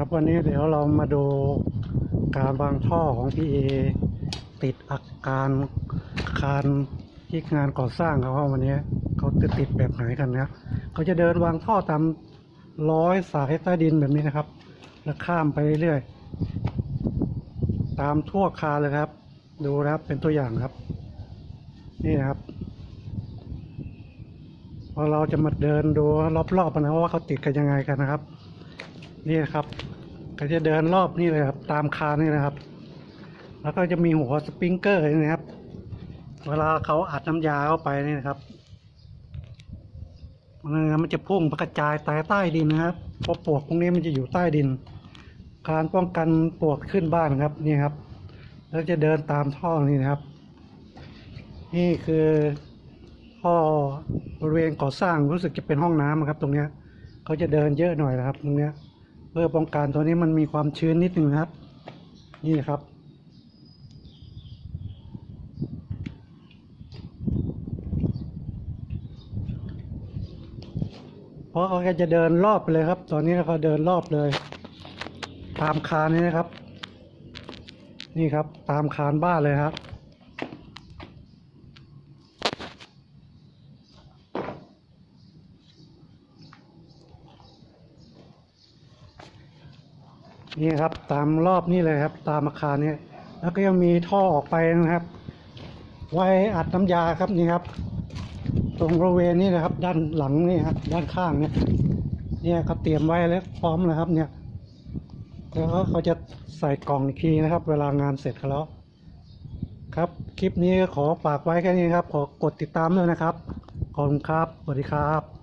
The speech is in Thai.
ครับวันนี้เดี๋ยวเรามาดูการวางท่อของพี่เอติดอาการคารที่งานก่อสร้างเขาว่าวันนี้เขาจะติดแบบไหนกันนะเขาจะเดินวางท่อตามร้อยสายใต้ดินแบบนี้นะครับ แล้วข้ามไปเรื่อยๆตามทั่วคาเลยครับ ดูนะครับเป็นตัวอย่างครับ นี่นะครับพอเราจะมาเดินดูรอบๆนะว่าเขาติดกันยังไงกันนะครับ นี่นะครับก็จะเดินรอบนี่เลยครับ ตามคานนี่นะครับ แล้วก็จะมีหัวสปริงเกอร์นี่นะครับ เวลาเขาอัดน้ำยาเข้าไปนี่นะครับมันจะพุ่งกระจายใต้ใต้ดินนะครับเพราะปลวกพวกนี้มันจะอยู่ใต้ดิน การป้องกันปลวกขึ้นบ้านครับนี่ครับ แล้วจะเดินตามท่อนี่นะครับ นี่คือท่อบริเวณก่อสร้างรู้สึกจะเป็นห้องน้ำครับ ตรงเนี้ยเขาจะเดินเยอะหน่อยนะครับ ตรงเนี้ย พื่อป้องกันตัวนี้มันมีความชื้นนิดนึงนะครับ นี่นะครับ เพราะเขาจะเดินรอบไปเลยครับตอนนี้เขาเดินรอบเลย ตามคานนี้นะครับ นี่ครับตามคานบ้านเลยครับ นี่ครับ ตามรอบนี่เลยครับ ตามอาคารนี้แล้วก็ยังมีท่อออกไปนะครับ ไว้อัดน้ำยาครับนี่ครับ ตรงบริเวณนี้นะครับ ด้านหลังนี่ครับ ด้านข้างเนี่ยเนี่ยเขาเตรียมไว้แล้วพร้อมแล้วครับ เนี่ยแล้วเขาจะใส่กล่องอีกทีนะครับ เวลางานเสร็จแล้วครับ คลิปนี้ขอฝากไว้แค่นี้ครับ ขอกดติดตามด้วยนะครับ ขอบคุณครับ สวัสดีครับ